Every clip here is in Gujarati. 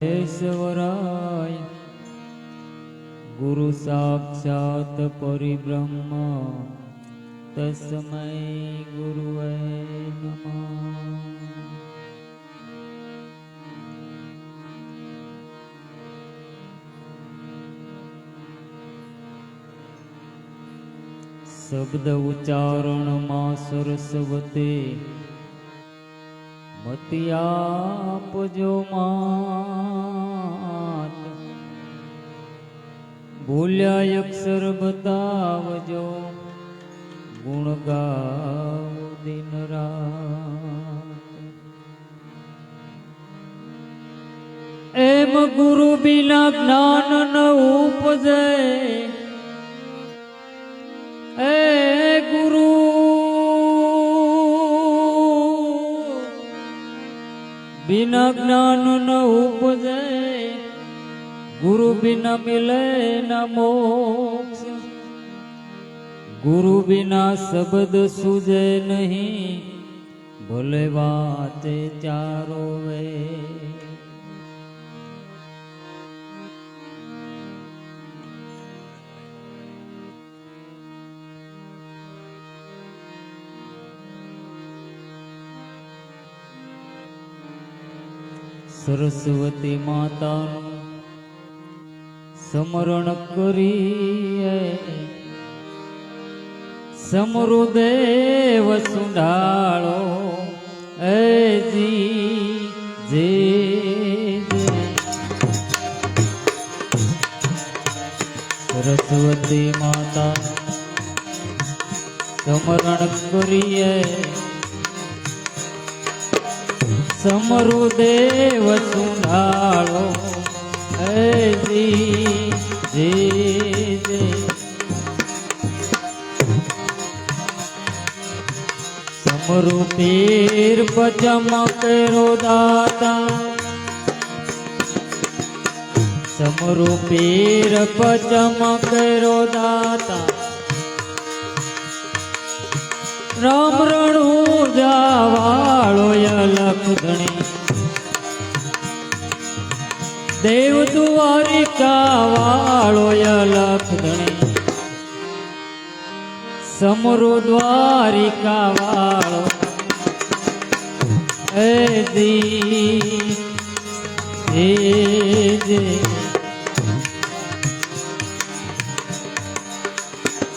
કેશવરાય ગુરુ સાક્ષાત પરિબ્રહ્મ તસ્મય ગુરુવે શબ્દ ઉચ્ચારણમાં સરસ્વતી મતિ આપજો ભૂલ્યા અક્ષર બતાવજો, ગુણ ગાવ દિન રાત. એમ ગુરુ બિના જ્ઞાન ન ઉપજે. એ બિના જ્ઞાન ન ઉપજે, ગુરુ બિના મિલે ન મોક્ષ. ગુરુ બિના શબ્દ સુજે નહીં, ભલે વાતે ચારો વે. સરસ્વતી માતાનું સ્મરણ કરીએ. સમૃદેવ સુંડાળો એજી જે સરસ્વતી માતા સ્મરણ કરીએ. સમરુદેવ સુનાળો. હે જી જી સમરુ પીર પચમકેરો દાતા સમરુ પીર પચમકેરો દાતા રામ રણું જાવાળો દેવ દ્વારિકા વાળો લખણી સમરો દ્વારિકા વાળો એ દી, હે જે.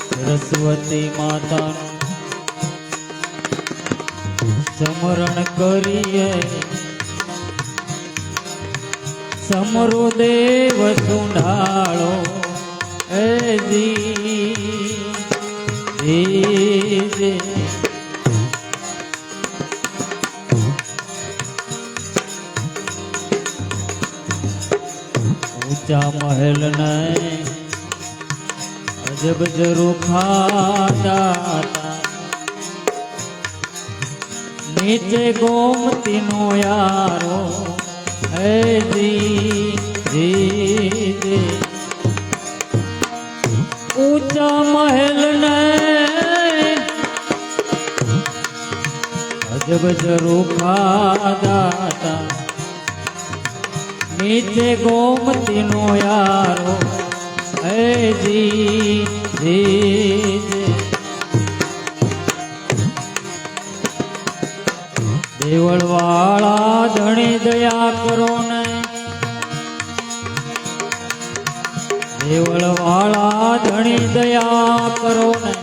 સરસ્વતી માતાનું સમરણ કરીએ. સમરો દેવ સુંઢાળો. એ જી. જી જી. ઊંચા મહેલ ને અજબ જરૂર ખાતા નીચે ગોમતી નો યારો. હે જી જી ઊંચા મહેલ ને અજબ જરૂખા દાતા. નીચે ગોમતી નો યારો. હે જી જી દેવળ વાળા ધણી દયા કરો ને. દેવળ વાળા ધણી દયા કરો ને.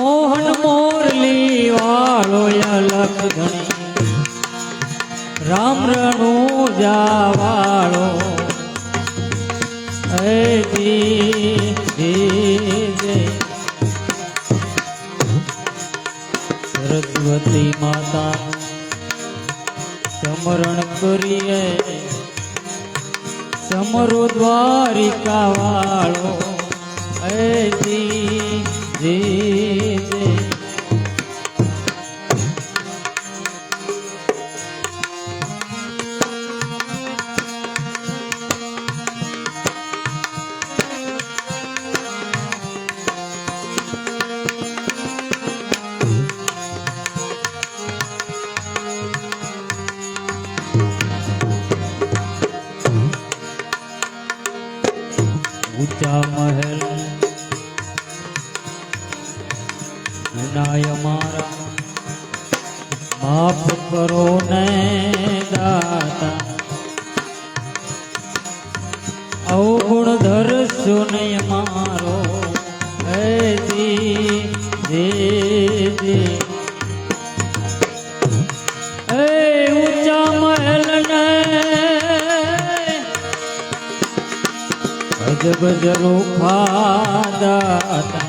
મોહન મોરલી વાળો અલખ ધણી. રામ રણુ જાવાળો. હે જી. સરસ્વતી માતા સમરણ કરીએ. સમરો દ્વારિકા વાળો હે જી નહીં મારો. હે દે જી એ ઊંચા મહેલ ને અજબ ખાદાતા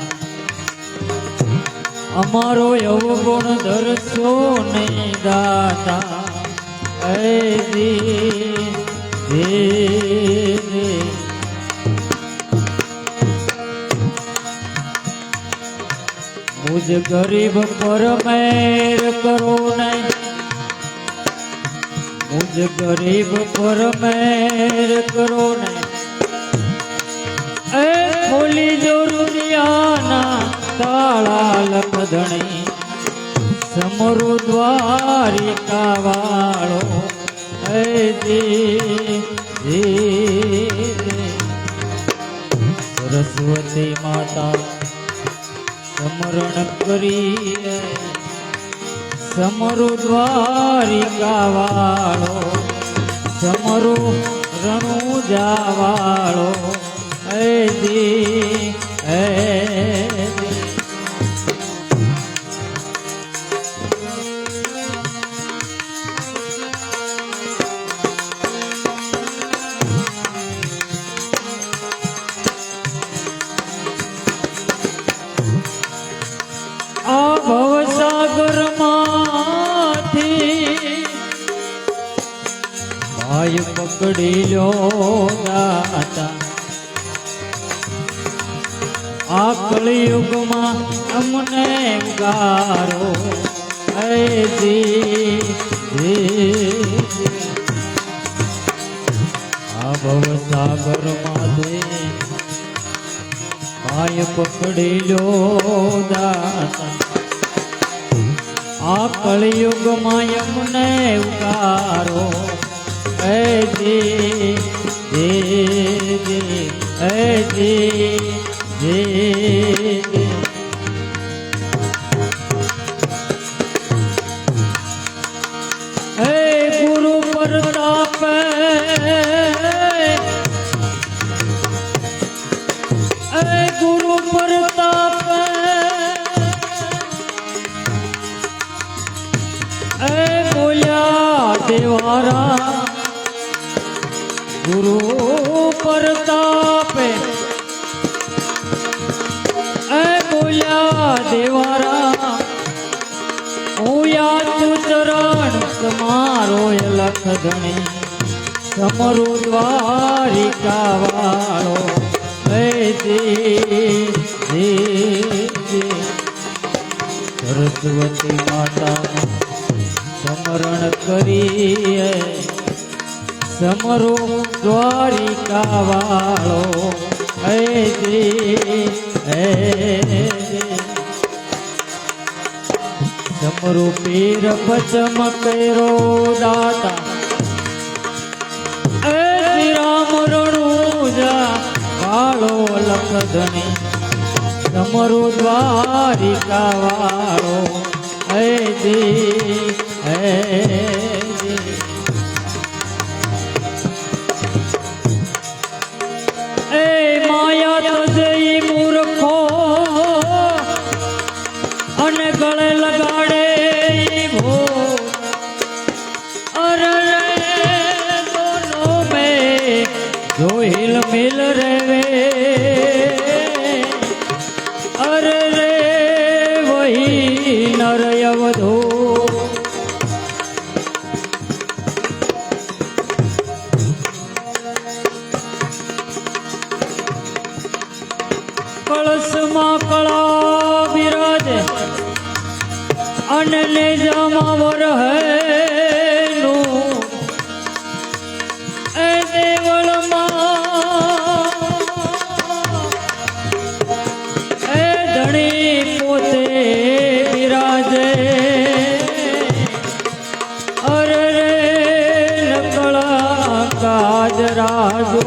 અમારો અવગુણ ધરશો નહીં દાતા. જી જી જી મુજ ગરીબ પર મેર કરો નહીં. મુજ ગરીબ પર મેર કરો નહીં. એ ખોલી જો રૂપિયાના તાળા લખધણી સમરો દ્વારિકા વાળો જી જી. સરસ્વતી માતા સમરણ કરીએ. સમરુ દ્વારિકા વાળો સમરુ રણુ વાળો હે દી હે આ કળિયુગમાં અમને ગારો. હે જી. જી આ ભવસાગરમાંથી ભાઈ પકડી લો દાતા આ કળિયુગમાં યમને ઉગારો. હે જી. જી જી. હે જી. જી ગુરુ પ્રતાપ ગુરુ પ્રતાપ બોલ્યા દેવારા ગુરુ પ્રતાપે દેવારા, હું યાદ ચરણ તમારો લખ ધણી. સમરો દ્વારિકા વાળો સરસ્વતી માતા સમરણ કરીએ. સમરો દ્વારિકા વાળો, હે હે જી. સમરો પીર પચમ કેરો દાતા એ શ્રી રામ રણુજા કાળો લખધણી સમરો દ્વારિકા વાળો હે જી, હે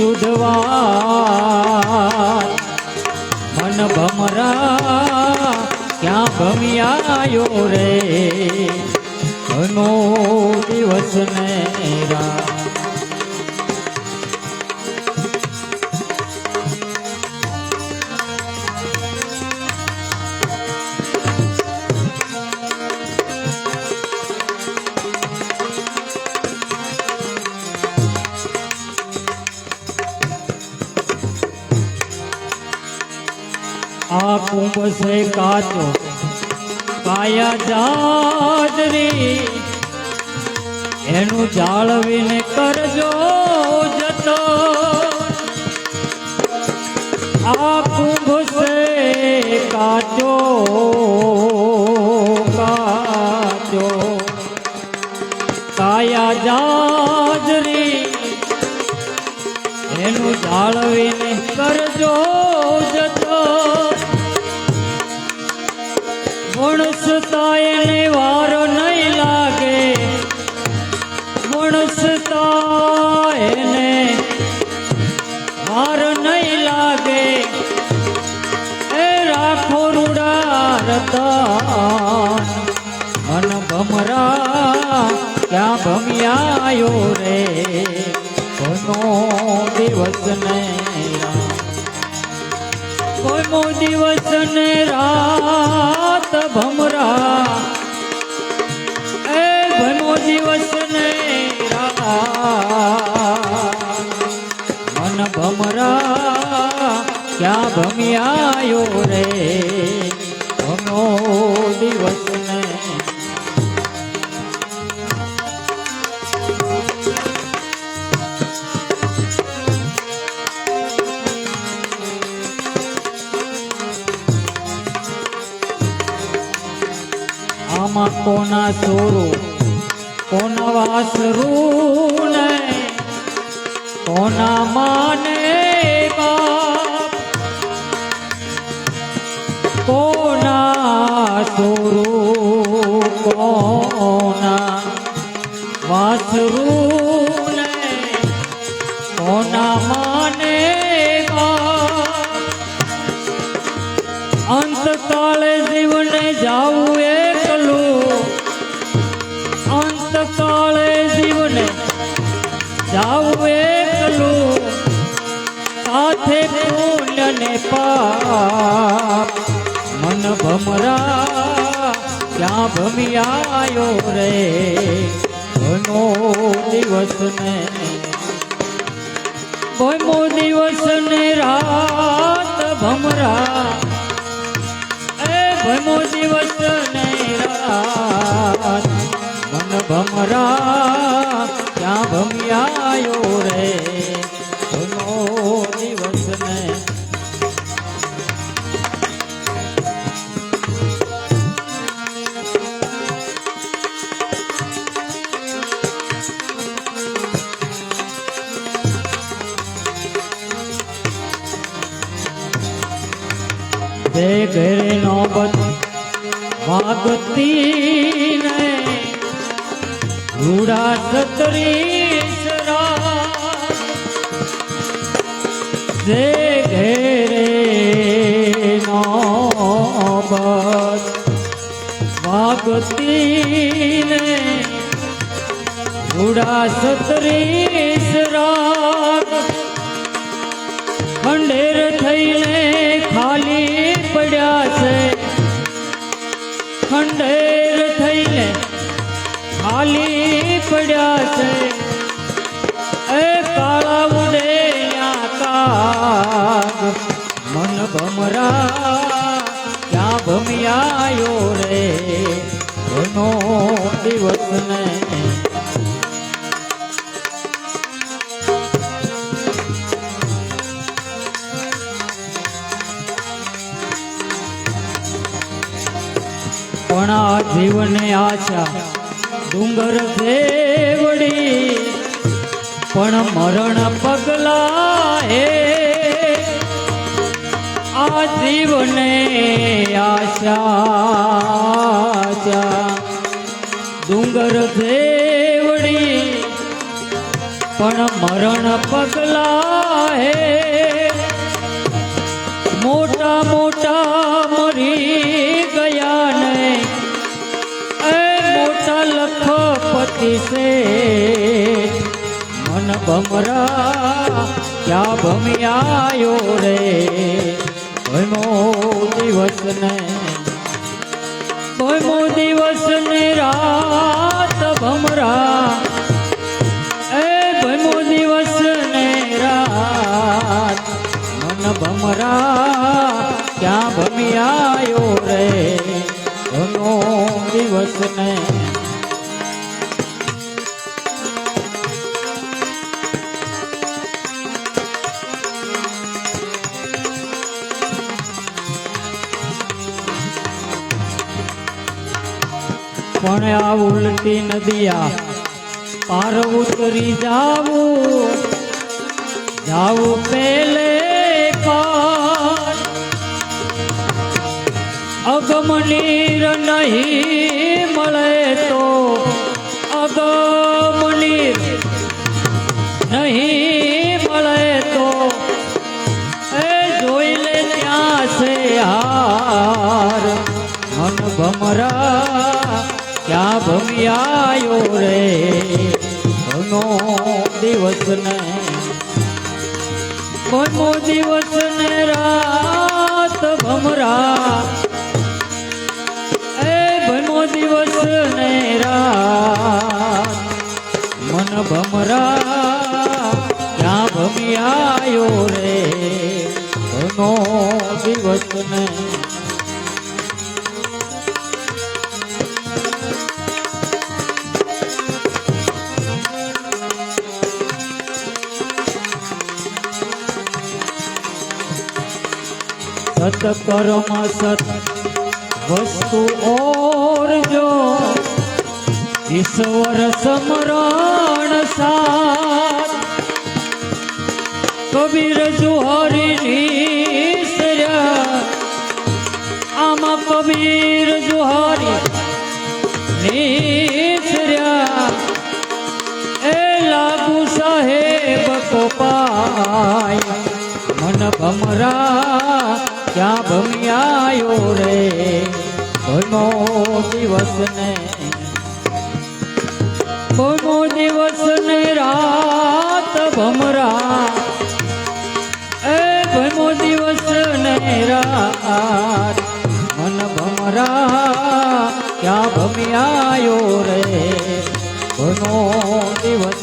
શુદ્ધવાત મન ભમરા ક્યાં ભમિયાયો રે? ઘનો દિવસ ને રાત. છે કાચો કાયા જાજરી એનું જાળવીને કરજો જતો આ કુંભ છે કાચો કાચો કાયા જાજરી એનું જાળવીને કરજો જતો એને નહીં લાગે. વણસતા એને વાર નહીં લાગે. એ રાખો રૂડા ભમરા ક્યાં ભમ્યાયો રે? કોનો દિવસ ને કોઈમો દિવસ ને રાત ભમરા. એ ભમો દિવસ ને મન ભમરા, ક્યાં ભમ્યાયો રે? ભમો દિવસ કોના ચોરો? કોના વાસરું કોના માને કોના ચોરો? કોના વાસરું અંતકાળે જીવને જાવું એકલું. સાથે પુણ્ય ને પાપ. મન ભમરા, ક્યાં ભમિયાયો રે? ઘનો દિવસ ને ભમો દિવસ ને રાત ભમરા. એ ભમો દિવસ ને રાત ભમરા ક્યાં ભમ્યાયો રે? ભમો દિવસ ને? ઘરે નોબત વાગતી ને સતરીસ રાત જે ઘેરે નોબત વાગતી ને રૂડા સતરીસ ભમિયાયો રે, એનો દિવસ ને. પણ આ જીવને આશા ડુંગર દેવડી પણ મરણ પગલા હે જીવને આશા ડુંગર દેવડી પણ મરણ પગલા હે મોટા મોટા મરી ગયા ને એ મોટા લખપતિ છે, મન ભમરા, ક્યાં ભમ્યાયો રે? ભમો દિવસ ને ભમો દિવસ ને રાત ભમરા. એ ભમો દિવસ ને રાત મન ભમરા, ક્યાં ભમ્યાયો રે? ભમો દિવસ ને પણ આ ઉલટી નદિયા. પાર ઉતરી જાવું. જાવું પેલે અગમનીર નહીં મળે તો અગમનીર નહીં મળે તો. એ જોઈ લે ત્યાં છે હાર. મન ભમરા ભમ્યાયો રે. ઘનો દિવસ ને ઘનો દિવસ ને રાત ભમરા. એ ભમો દિવસ ને રાત મન ભમરા. ક્યાં ભમ્યાયો રે? ઘનો દિવસ ને સતકર્મ સત વસ્તુ ઓર જો, ઈશ્વર સમરણ સાથ કબીર જુહરી આમાં કબીર જુહરી નીસર્યા એ લાગુ સાહેબ કોપાય, મન ભમરા ક્યાં ભમ્યાયો રે? ભમો દિવસ ને? ભમો દિવસ ને રાત ભમરા? એ ભમો દિવસ ને રાત? મન ભમરા, ક્યાં ભમ્યાયો રે? ભમો દિવસ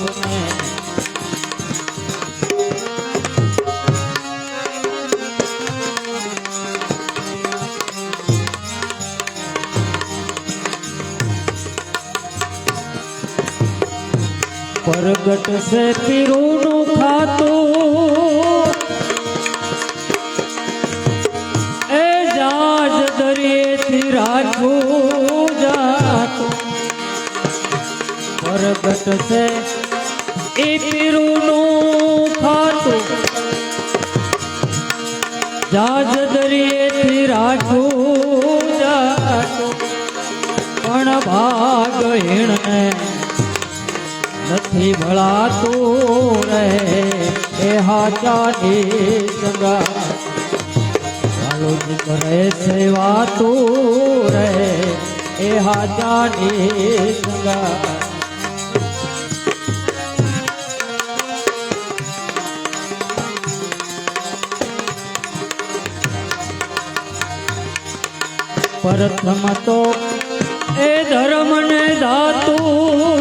પ્રગટ છે પીરુનું ખાતું. એ જાજ દરિયેથી રાખું જાતું. પ્રગટ છે એ પીરુનું ખાતું. જાજ દરિયેથી રાખું જાતું. પણ ભાગ હીણને નથી ભળાતું રહે, એ હાચાની સંગા વાલોજી કરે સેવાતું રહે, એ હાચાની સંગા પ્રથમ તો એ ધર્મને ધાતું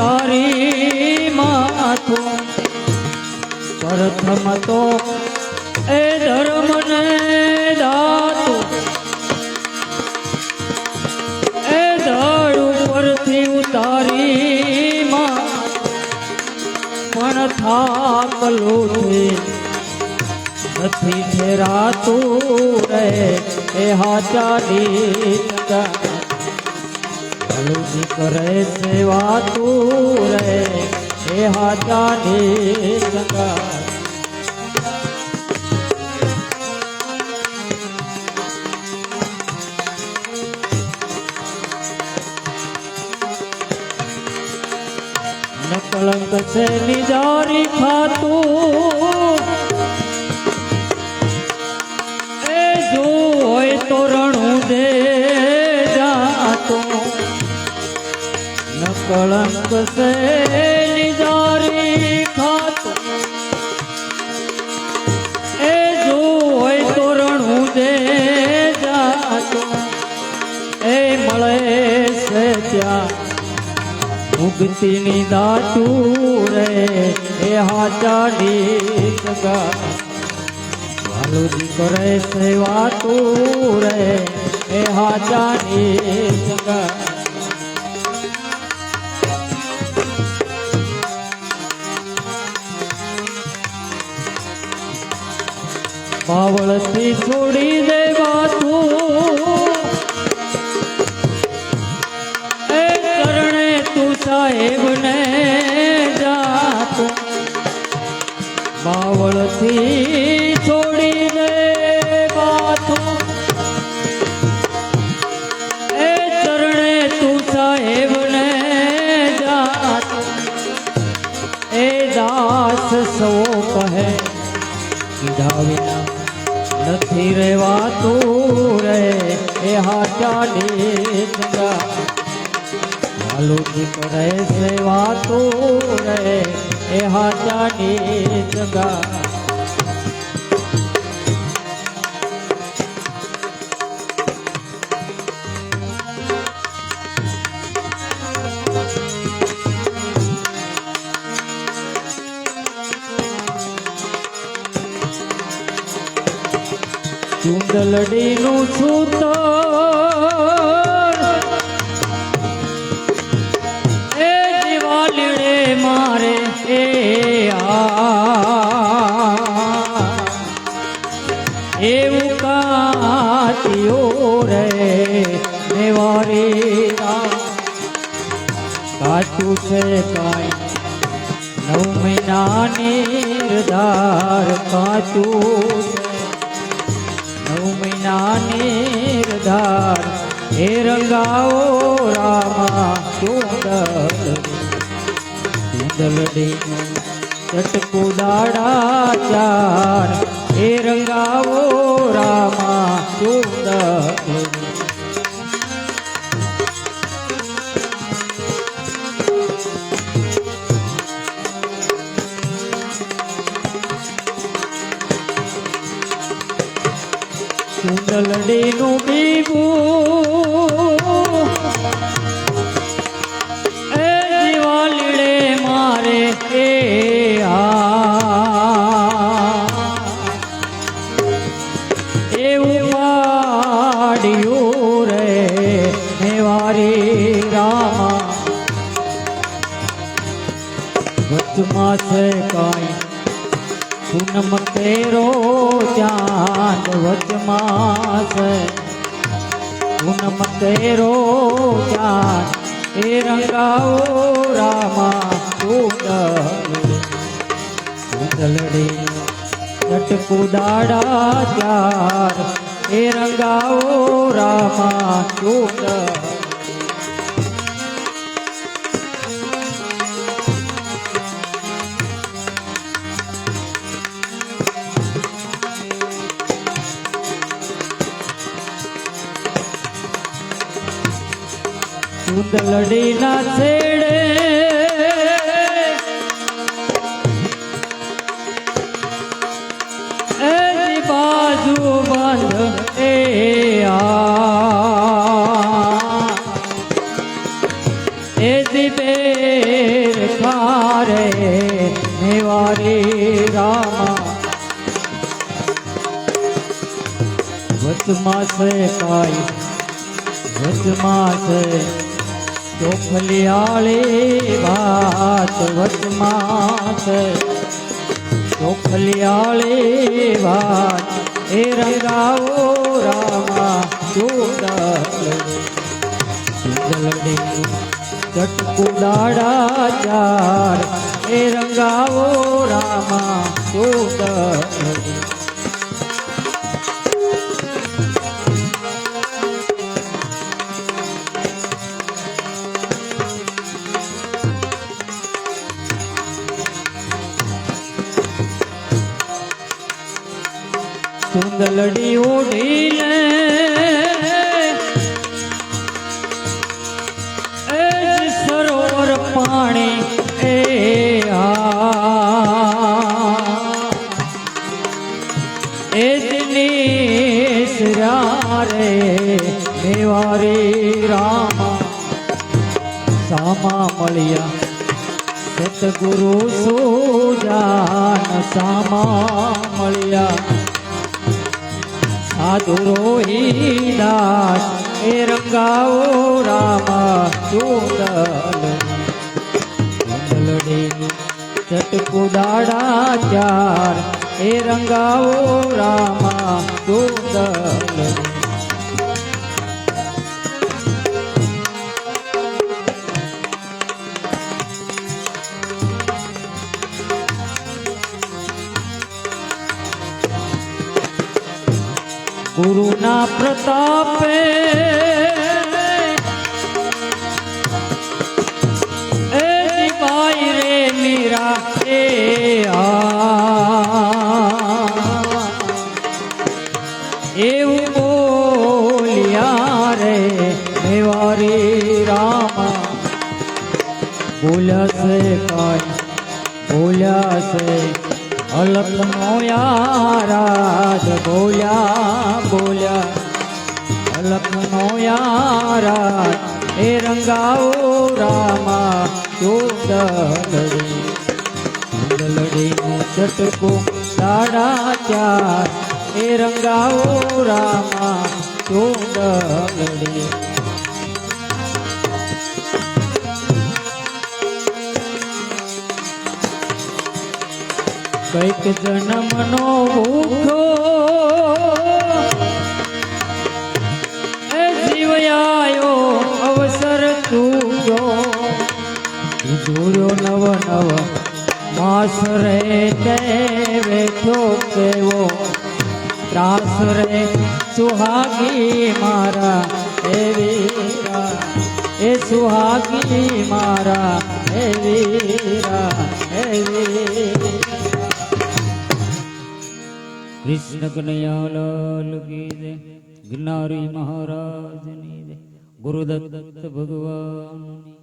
ઉતારી માથું. પ્રથમ તો એ ધર્મને દાતું. એ ધડ ઉપરથી ઉતારી પણ થાક લોઠે નથી ફેરાતું રે. એ હાચા દીકરા. હલુજી કરે સેવા તું રે એ હાચા દીકરા કલંક છે નિજારી ખાતું ન સે નિજારી ખાતું. એ જો હોય તો રણું દે જાતો. એ મળે છે ત્યાં. ઉગતીની દાતું રે એ હાચાડી સગા વાલુજી કરે સેવા તું રે એ હાચાડી સગા પાવળથી છોડી દેવા તું. એ કરણે તું સાહેબ ને જાતો બાવળથી જગા કરે સેવા તો રે એ હાચાની જગા ચુંદલડીનું સૂતર એ કાંઈ નવ મહિના નિર્ધાર કાચું નવ મહિના નિર્ધાર હે રંગાઓ રામા ચુંદલ ચુંદલડી ચટકુ દાડા ચાર. હે રંગાઓ રામા ચુંદલ ચુંદલડીનું બીબું એ દિવાલીડે મારે એ એવું પાડ્યું રે વચમાં છે પૂનમ તેરો ચાંદ વચમાં છે. પૂનમ તેરો ચાંદ, એ રંગાઓ રામા કુંડલડી ચટકુ દાડા ચાર, એ રંગાઓ રામા કુંડલ ચૂંદલડી ના છેડે. એની બાજુ બંધ એ આ. એ દિબેર ખારે મેવારી રામા. વચમાં છે કાય વચમાં છે ચોખલિયાળી વાત વચમાં છે. ચોખલિયાળી વાત, એ રંગાવો રામા સુંદરડી સુંદરડી ચટકુ દાડા ચાર, એ રંગાવો રામા સુંદરડી ઉડી લે એ સરોવર પાણી એ એ દિનેશ રે મેવારી રામા. સામા મળ્યા. સતગુરુ સુજાન સામા મળ્યા. સાધુ રોહિદાસ એ રંગાઓ રામા ચૂંદલ ચૂંદલડી ચટકુ દાડા ચાર એ રંગાઓ રામા ચૂંદલ ગુરુના પ્રતાપે. એ દીવાઈ રે મીરા, એ એવું બોલ્યા રે મેવારી રામા. ભૂલશે કાંઈ બોલ્યા છે અલખનો યારાજ બોલ્યા બોલ્યા યારાજ એ રંગાઓ રામા ચૂંદલડીનું ચટકું સાડા ચાર. એ રંગાઓ રામા ચૂંદલડી કંઈક જન્મનો ભૂખો જીવયાયો અવસર ચૂક્યો જોયો નવ નવ માસ રે તે બેઠો કેવો? ત્રાસ રે સુહાગી મારા એવી એ સુહાગી મારા એ એવી કૃષ્ણ કનૈયા લાલ કી ગિરનારી મહારાજની ગુરુદત્ત ભગવાનની